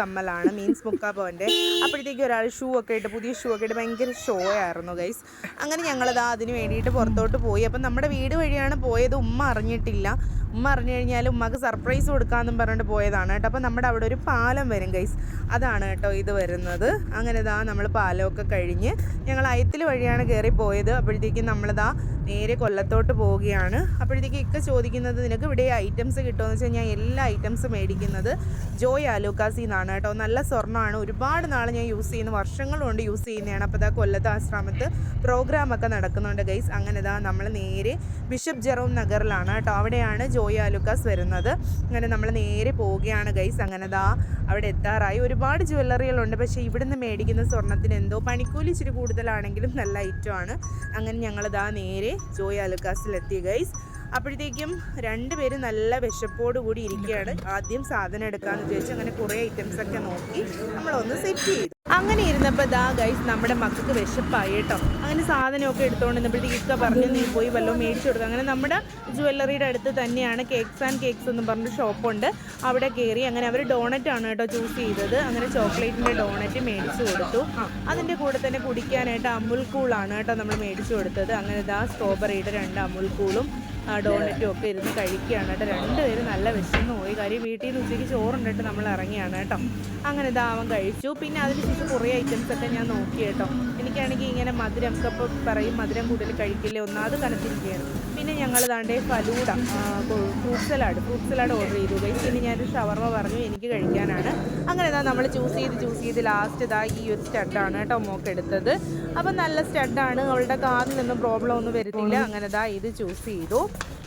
കമ്മലാണ് means മുക്കാപ്പോന്റെ അപ്പോഴത്തേക്കും ഒരാൾ shoe ഒക്കെ ഇട്ട് പുതിയ ഷൂ ഒക്കെ ഇട്ട് ഭയങ്കര ഷോ ആയിരുന്നു ഗൈസ് അങ്ങനെ ഞങ്ങളത് അതിന് വേണ്ടിയിട്ട് പുറത്തോട്ട് പോയി. അപ്പം നമ്മുടെ വീട് വഴിയാണ് പോയത് ഉമ്മ അറിഞ്ഞിട്ടില്ല. ഉമ്മ അറിഞ്ഞു കഴിഞ്ഞാൽ ഉമ്മക്ക് സർപ്രൈസ് കൊടുക്കാമെന്നും പറഞ്ഞിട്ട് പോയതാണ് കേട്ടോ. അപ്പം നമ്മുടെ അവിടെ ഒരു പാലം വരും ഗൈസ് അതാണ് കേട്ടോ ഇത് വരുന്നത്. അങ്ങനെ ഇതാ നമ്മൾ പാലമൊക്കെ കഴിഞ്ഞ് ഞങ്ങൾ അയത്തിൽ വഴിയാണ് കയറി പോയത്. അപ്പോഴത്തേക്കും നമ്മളിതാ നേരെ കൊല്ലത്തോട്ട് പോവുകയാണ്. അപ്പോഴത്തേക്ക് ഇക്ക ചോദിക്കുന്നത് നിനക്ക് ഇവിടെ ഐറ്റംസ് കിട്ടുമെന്ന് വെച്ചാൽ ഞാൻ എല്ലാ ഐറ്റംസും മേടിക്കുന്നത് ജോയ് ആലൂക്കാസി നിന്നാണ് കേട്ടോ. നല്ല സ്വർണമാണ്. ഒരുപാട് നാൾ ഞാൻ യൂസ് ചെയ്യുന്ന. വർഷങ്ങൾ കൊണ്ട് യൂസ് ചെയ്യുന്നതാണ്. അപ്പോൾ ഇതാ കൊല്ലത്ത് ആശ്രമത്ത് പ്രോഗ്രാമൊക്കെ നടക്കുന്നുണ്ട് ഗൈസ് അങ്ങനെ ഇതാ നമ്മൾ നേരെ ബിഷപ്പ് ജെറോം നഗറിലാണ് കേട്ടോ. അവിടെയാണ് ജോയ് ആലൂക്കാസ് വരുന്നത്. അങ്ങനെ നമ്മൾ നേരെ പോവുകയാണ് ഗൈസ് അങ്ങനെ ഇതാ അവിടെ എത്താറായി. ഒരുപാട് ജ്വല്ലറികളുണ്ട് പക്ഷേ ഇവിടുന്ന് മേടിക്കുന്ന സ്വർണത്തിന് എന്തോ പണിക്കൂലി ഇച്ചിരി കൂടുതലാണെങ്കിലും നല്ല ഐറ്റമാണ് അങ്ങനെ ഞങ്ങളിതാ നേരെ ജോയ് ആലുക്കാസിൽ എത്തി ഗൈസ്. അപ്പോഴത്തേക്കും രണ്ടുപേരും നല്ല വിശപ്പോട് കൂടി ഇരിക്കുകയാണ്. ആദ്യം സാധനം എടുക്കാന്ന് വിചാരിച്ചു അങ്ങനെ കുറേ ഐറ്റംസ് ഒക്കെ നോക്കി നമ്മളൊന്ന് സെറ്റ് ചെയ്തു. അങ്ങനെ ഇരുന്നപ്പോൾ ദാ ഗൈസ് നമ്മുടെ മക്കൾക്ക് വിശപ്പായി കേട്ടോ. അങ്ങനെ സാധനമൊക്കെ എടുത്തുകൊണ്ട് നിന്നപ്പോഴത്തേക്ക് ഇക്ക പറഞ്ഞു നീ പോയി വല്ലതും മേടിച്ചു കൊടുക്കുക അങ്ങനെ നമ്മുടെ ജുവല്ലറിയുടെ അടുത്ത് തന്നെയാണ് കേക്ക്സ് ആൻഡ് കേക്ക്സ് എന്ന് പറഞ്ഞ ഷോപ്പുണ്ട് അവിടെ കയറി അങ്ങനെ അവർ ഡോണറ്റ് ആണ് കേട്ടോ ചൂസ് ചെയ്തത്. അങ്ങനെ ചോക്ലേറ്റിന്റെ ഡോണറ്റ് മേടിച്ചു കൊടുത്തു. അതിന്റെ കൂടെ തന്നെ കുടിക്കാനായിട്ട് അമുൽ കൂളാണ് കേട്ടോ നമ്മൾ മേടിച്ചു കൊടുത്തത്. അങ്ങനെ ദാ സ്ട്രോബെറിയുടെ രണ്ട് അമുൽ കൂളും ഡോണറ്റും ഒക്കെ ഇരുന്ന് കഴിക്കുകയാണ് കേട്ടോ. രണ്ടുപേരും നല്ല വിശന്ന് പോയി. കാര്യം വീട്ടിൽ നിന്ന് ഉച്ചയ്ക്ക് ചോറുണ്ടിട്ട് നമ്മൾ ഇറങ്ങിയാണ് കേട്ടോ. അങ്ങനെ ഇതാ കഴിച്ചു. പിന്നെ അതിനുശേഷം കുറേ ഐറ്റംസ് ഒക്കെ ഞാൻ നോക്കി കേട്ടോ. എനിക്കാണെങ്കിൽ ഇങ്ങനെ മധുരം ഒക്കെ പറയും മധുരം കൂടുതൽ കഴിക്കില്ലേ? ഒന്നാമത് കനത്തിരിക്കുകയാണ്. പിന്നെ ഞങ്ങൾ താണ്ടെ falooda fruit salad fruit salad order ചെയ്തു. പിന്നെ ഞാനൊരു ഷവർമ പറഞ്ഞു എനിക്ക് കഴിക്കാനാണ്. അങ്ങനെ ഇതാ നമ്മൾ ചൂസ് ചെയ്ത് ചൂസ് ചെയ്ത് ലാസ്റ്റ് ഇതാ ഈ ഒരു സ്റ്റഡാണ് കേട്ടോ മോക്ക് എടുത്തത്. അപ്പം നല്ല സ്റ്റഡാണ് അവളുടെ കാറിനൊന്നും പ്രോബ്ലം ഒന്നും വരുന്നില്ല. അങ്ങനെ ഇതാ ഇത് ചൂസ് ചെയ്തു.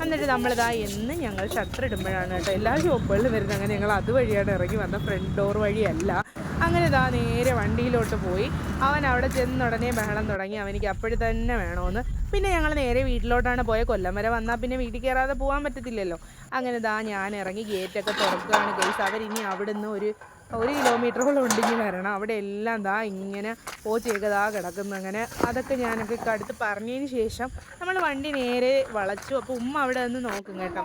എന്നിട്ട് നമ്മളിതാ എന്ന് ഞങ്ങൾ ഷട്ടർ ഇടുമ്പോഴാണ് കേട്ടോ എല്ലാ ഷോപ്പുകളിലും വരുന്നത്. അങ്ങനെ ഞങ്ങൾ അതുവഴിയാണ് ഇറങ്ങി വന്ന ഫ്രണ്ട് ഡോർ വഴിയല്ല. അങ്ങനെ ഇതാ നേരെ വണ്ടിയിലോട്ട് പോയി. അവൻ അവിടെ ചെന്നുടനെ ബഹളം തുടങ്ങി. അവനിക്ക് അപ്പോഴും തന്നെ വേണമെന്ന് പിന്നെ ഞങ്ങൾ നേരെ വീട്ടിലോട്ടാണ് പോയ. കൊല്ലം വരെ വന്നാൽ പിന്നെ വീട്ടിൽ കയറാതെ പോകാൻ പറ്റത്തില്ലല്ലോ. അങ്ങനെ ഇതാ ഞാൻ ഇറങ്ങി ഗേറ്റൊക്കെ തുറക്കുകയാണ്. കേസ് അവരിനി അവിടുന്ന് ഒരു ഒരു കിലോമീറ്ററോളം ഉണ്ടെങ്കിൽ വരണം. അവിടെ എല്ലാം ദാ ഇങ്ങനെ ചെയ്തതാ കിടക്കുന്നു അങ്ങനെ. അതൊക്കെ ഞാനൊക്കെ അടുത്ത് പറഞ്ഞതിന് ശേഷം നമ്മൾ വണ്ടി നേരെ വളച്ചു. അപ്പോൾ ഉമ്മ അവിടെ നിന്ന് നോക്കും കേട്ടോ.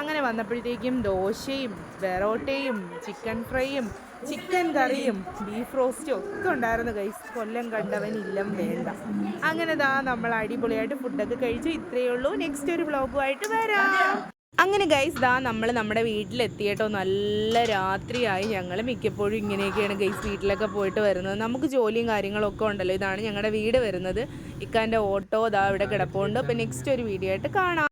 അങ്ങനെ വന്നപ്പോഴത്തേക്കും ദോശയും പെറോട്ടയും ചിക്കൻ ഫ്രൈയും ചിക്കൻ കറിയും ബീഫ് റോസ്റ്റും ഒക്കെ ഉണ്ടായിരുന്നു കൈസ് കൊല്ലം കണ്ടവൻ ഇല്ലം വേണ്ട. അങ്ങനെ ദാ നമ്മൾ അടിപൊളിയായിട്ട് ഫുഡൊക്കെ കഴിച്ചു. ഇത്രയേ ഉള്ളൂ. നെക്സ്റ്റ് ഒരു വ്ളോഗുമായിട്ട് വരാം. അങ്ങനെ ഗൈസ് ദാ നമ്മൾ നമ്മുടെ വീട്ടിലെത്തിയിട്ടോ നല്ല രാത്രിയായി. ഞങ്ങൾ മിക്കപ്പോഴും ഇങ്ങനെയൊക്കെയാണ് ഗൈസ് വീട്ടിലൊക്കെ പോയിട്ട് വരുന്നത്. നമുക്ക് ജോലിയും കാര്യങ്ങളൊക്കെ ഉണ്ടല്ലോ. ഇതാണ് ഞങ്ങളുടെ വീട് വരുന്നത്. ഇക്കാന്റെ ഓട്ടോ ദാ ഇവിടെ കിടപ്പുണ്ട്. അപ്പോൾ നെക്സ്റ്റ് ഒരു വീഡിയോ ആയിട്ട് കാണാം.